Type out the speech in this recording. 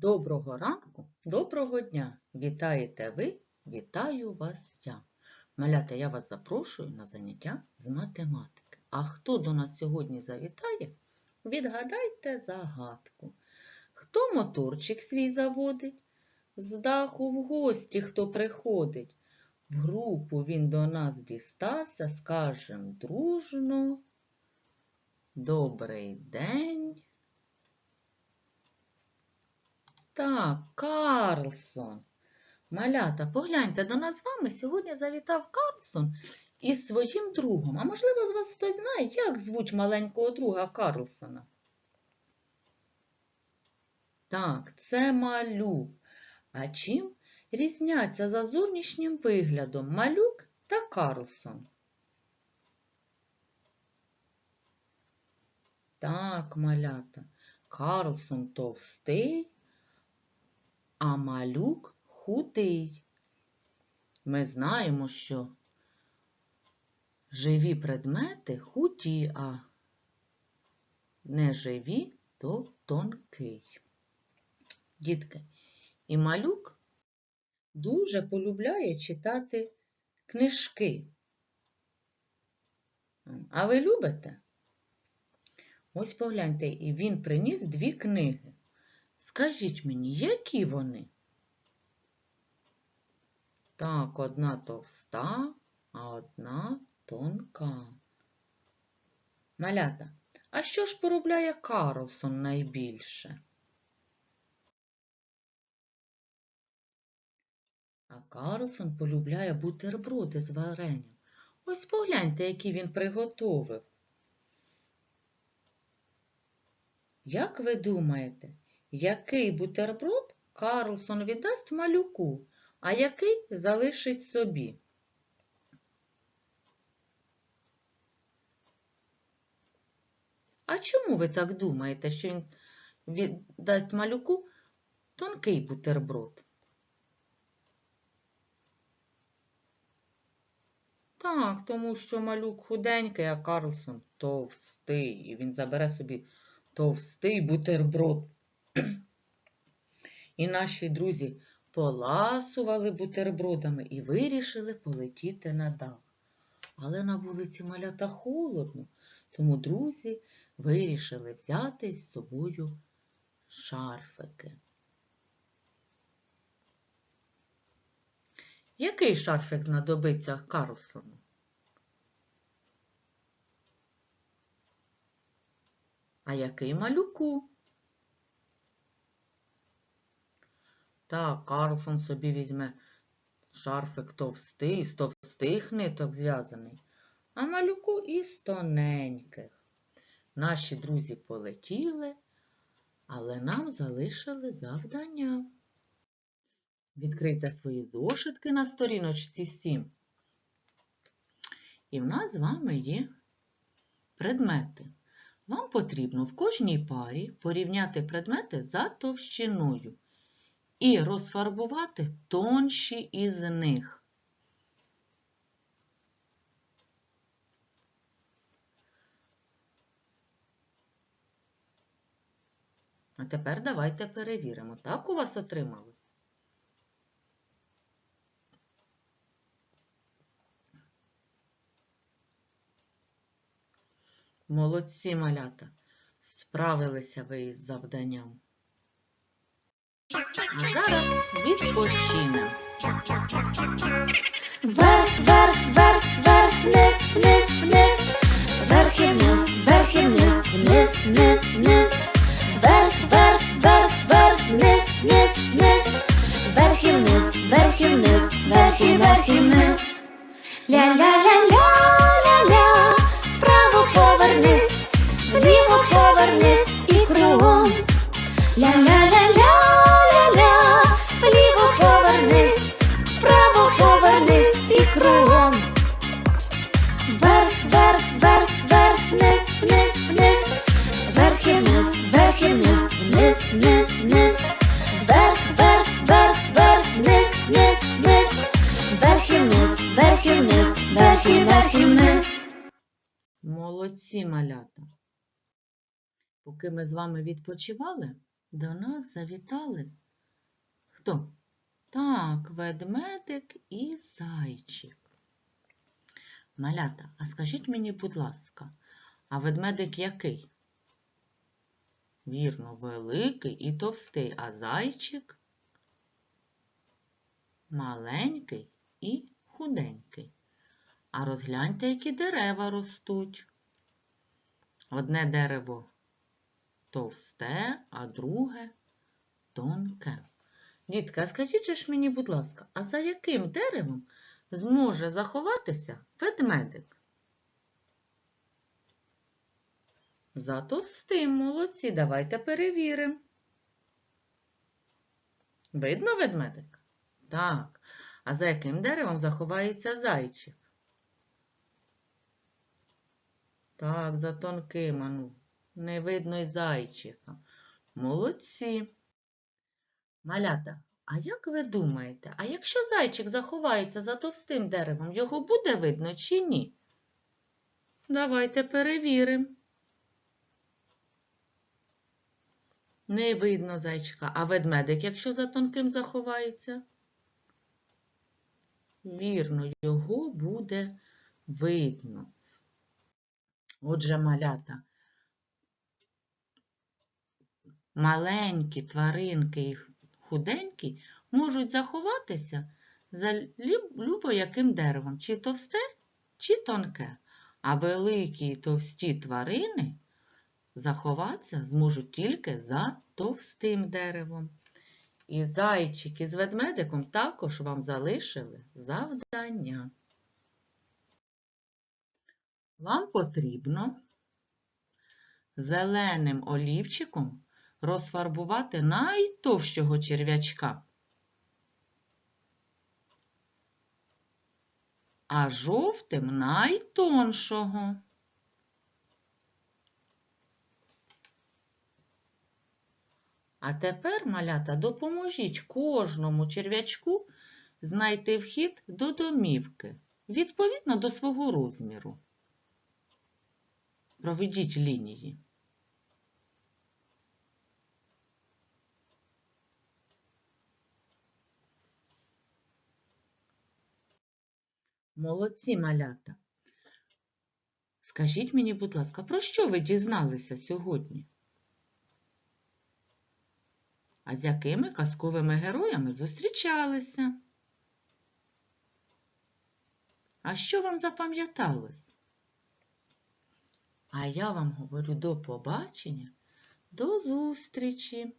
Доброго ранку, доброго дня! Вітаєте ви, вітаю вас я. Малята, я вас запрошую на заняття з математики. А хто до нас сьогодні завітає, відгадайте загадку. Хто моторчик свій заводить? З даху в гості хто приходить? В групу він до нас дістався, скажем дружно. Добрий день. Так, Карлсон. Малята, погляньте, до нас з вами сьогодні завітав Карлсон із своїм другом. А можливо, з вас хтось знає, як звуть маленького друга Карлсона? Так, це малюк. А чим різняться за зовнішнім виглядом малюк та Карлсон? Так, малята, Карлсон товстий, а малюк худий. Ми знаємо, що живі предмети худі, а неживі то тонкий. Дітки, і малюк дуже полюбляє читати книжки. А ви любите? Ось погляньте, і він приніс дві книги. Скажіть мені, які вони? Так, одна товста, а одна тонка. Малята, а що ж поробляє Карлсон найбільше? А Карлсон полюбляє бутерброди з варенням. Ось погляньте, які він приготовив. Як ви думаєте, який бутерброд Карлсон віддасть малюку, а який залишить собі? А чому ви так думаєте, що він віддасть малюку тонкий бутерброд? Так, тому що малюк худенький, а Карлсон товстий, і він забере собі товстий бутерброд. І наші друзі поласували бутербродами і вирішили полетіти на дах. Але на вулиці малята холодно, тому друзі вирішили взяти з собою шарфики. Який шарфик знадобиться Карлсону? А який малюку? Так, Карлсон собі візьме шарфик товстий, з товстих ниток зв'язаний, а малюку із тоненьких. Наші друзі полетіли, але нам залишили завдання. Відкрийте свої зошитки на сторіночці 7. І в нас з вами є предмети. Вам потрібно в кожній парі порівняти предмети за товщиною і розфарбувати тонші із них. А тепер давайте перевіримо, так у вас отрималось? Молодці малята, справилися ви із завданням. Вверх і вниз, вверх і вниз, вниз, вниз, вниз, вверх, вверх, вверх, вверх, вниз, вниз, вниз, вверх і вниз, і вниз. Ля-ля-ля-ля-ля-ля, вправо повернись, вліво повернись і кругом. Ля-ля-ля-ля-ля-ля, Поки ми з вами відпочивали, до нас завітали. Хто? Так, ведмедик і зайчик. Малята, а скажіть мені, будь ласка, а ведмедик який? Вірно, великий і товстий, а зайчик маленький і худенький. А розгляньте, які дерева ростуть. Одне дерево товсте, а друге тонке. Дітка, а скажіть же ж мені, будь ласка, а за яким деревом зможе заховатися ведмедик? За товстим, молодці, давайте перевіримо. Видно ведмедик? Так. А за яким деревом заховається зайчик? Так, за тонким, ану, не видно й зайчика. Молодці. Малята, а як ви думаєте, а якщо зайчик заховається за товстим деревом, його буде видно чи ні? Давайте перевіримо. Не видно зайчика, а ведмедик, якщо за тонким заховається? Вірно, його буде видно. Отже, малята, маленькі тваринки і худенькі можуть заховатися за любо яким деревом, чи товсте, чи тонке. А великі і товсті тварини заховатися зможуть тільки за товстим деревом. І зайчик із ведмедиком також вам залишили завдання. Вам потрібно зеленим олівчиком розфарбувати найтовщого черв'ячка, а жовтим найтоншого. А тепер, малята, допоможіть кожному черв'ячку знайти вхід до домівки відповідно до свого розміру. Проведіть лінії. Молодці малята. Скажіть мені, будь ласка, про що ви дізналися сьогодні? А з якими казковими героями зустрічалися? А що вам запам'яталось? А я вам говорю до побачення, до зустрічі!